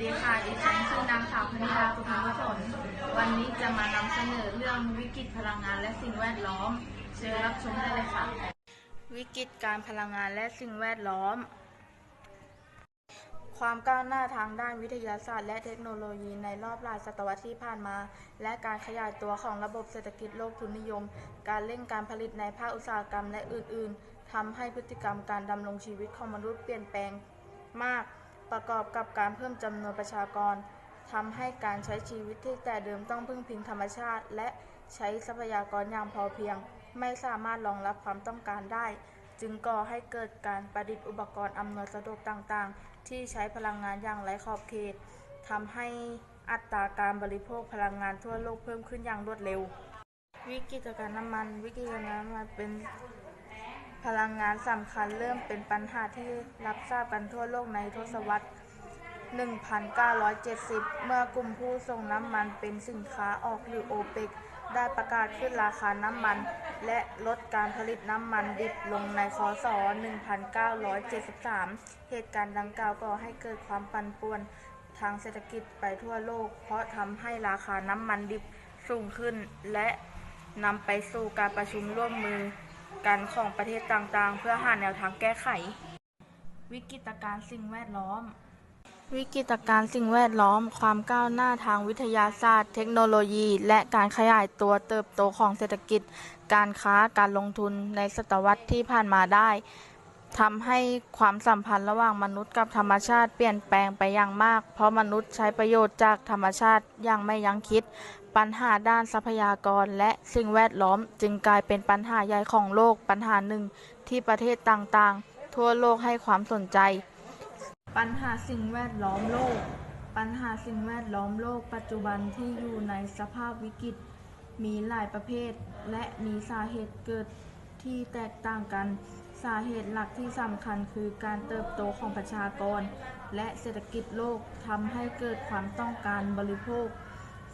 ดีค่ะ ดิฉันชื่อนางสาวพนิดาสุภาพสนวันนี้จะมานำเสนอเรื่องวิกฤตพลังงานและสิ่งแวดล้อม เชิญรับชมได้เลยค่ะ วิกฤตการพลังงานและสิ่งแวดล้อม ความก้าวหน้าทางด้านวิทยาศาสตร์และเทคโนโลยีในรอบหลายศตวรรษที่ผ่านมา และการขยายตัวของระบบเศรษฐกิจโลกทุนนิยม การเร่งการผลิตในภาคอุตสาหกรรมและอื่น ๆทำให้พฤติกรรมการดำรงชีวิตของมนุษย์เปลี่ยนแปลงมาก ประกอบกับการเพิ่มจำนวนประชากรทำให้การใช้ชีวิตที่แต่เดิมต้องพึ่งพิงธรรมชาติ และใช้ทรัพยากรอย่างพอเพียง ไม่สามารถรองรับความต้องการได้ จึงก่อให้เกิดการประดิษฐ์อุปกรณ์อำนวยสะดวกต่างๆ ที่ใช้พลังงานอย่างไร้ขอบเขตทำให้อัตราการบริโภคพลังงานทั่วโลกเพิ่มขึ้นอย่างรวดเร็ว วิกฤตการน้ำมัน วิกฤตการน้ำมันเป็น พลังงานสำคัญเริ่มเป็นปัญหาที่รับทราบกันทั่วโลกในทศวรรษ 1970 เมื่อกลุ่มผู้ส่งน้ำมันเป็นสินค้าออกหรือโอเปกได้ประกาศขึ้นราคาน้ำมัน และลดการผลิตน้ำมันดิบลงในคศ 1973 เหตุการณ์ดังกล่าวก่อให้เกิดความปั่นป่วนทางเศรษฐกิจไปทั่วโลก เพราะทำให้ราคาน้ำมันดิบสูงขึ้น และนำไปสู่การประชุมร่วมมือ กันของประเทศต่างๆ เพื่อหาแนวทางแก้ไข วิกฤตการณ์สิ่งแวดล้อม วิกฤตการณ์สิ่งแวดล้อม ความก้าวหน้าทางวิทยาศาสตร์ เทคโนโลยี และการขยายตัวเติบโตของเศรษฐกิจ การค้าการลงทุนในศตวรรษที่ผ่านมาได้ทำให้ความสัมพันธ์ระหว่างมนุษย์กับธรรมชาติเปลี่ยนแปลงไปอย่างมาก เพราะมนุษย์ใช้ประโยชน์จากธรรมชาติอย่างไม่ยั้งคิด ปัญหาด้านทรัพยากรและสิ่งแวดล้อมจึงกลายเป็นปัญหาใหญ่ของโลกปัญหาหนึ่งที่ประเทศต่างๆ ทั่วโลกให้ความสนใจ ปัญหาสิ่งแวดล้อมโลก ปัญหาสิ่งแวดล้อมโลก ปัจจุบันที่อยู่ในสภาพวิกฤต มีหลายประเภท และมีสาเหตุเกิดที่แตกต่างกัน สาเหตุหลักที่สำคัญคือการเติบโตของประชากร และเศรษฐกิจโลกทำให้เกิดความต้องการบริโภค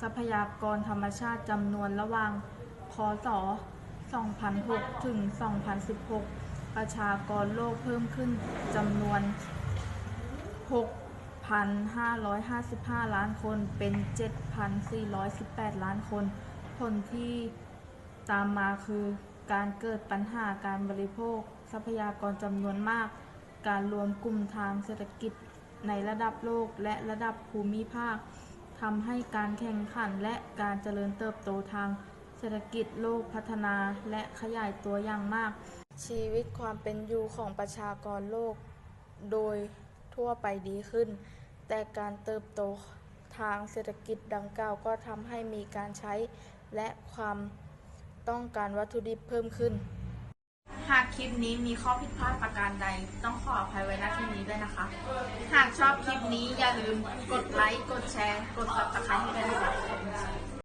ทรัพยากรธรรมชาติจำนวนระหว่าง พศ 2006 ถึง 2016 ประชากรโลกเพิ่มขึ้นจำนวน 6,555 ล้านคน เป็น 7,418 ล้านคน ผลที่ตามมาคือการเกิดปัญหาการบริโภค ทรัพยากรจำนวนมาก การรวมกลุ่มทางเศรษฐกิจในระดับโลกและระดับภูมิภาค ทำให้การแข่งขันและการเจริญเติบโตทางเศรษฐกิจโลกพัฒนาและขยายตัวอย่างมาก ชีวิตความเป็นอยู่ของประชากรโลก โดยทั่วไปดีขึ้น แต่การเติบโตทางเศรษฐกิจดังกล่าวก็ทำให้มีการใช้และความต้องการวัตถุดิบเพิ่มขึ้น หากคลิปนี้มีข้อผิดพลาดประการใด ต้องขออภัยไว้ณที่นี้ด้วยนะคะ หากชอบคลิปนี้อย่าลืมกดไลค์ กดแชร์ กด subscribe ให้ด้วยนะคะ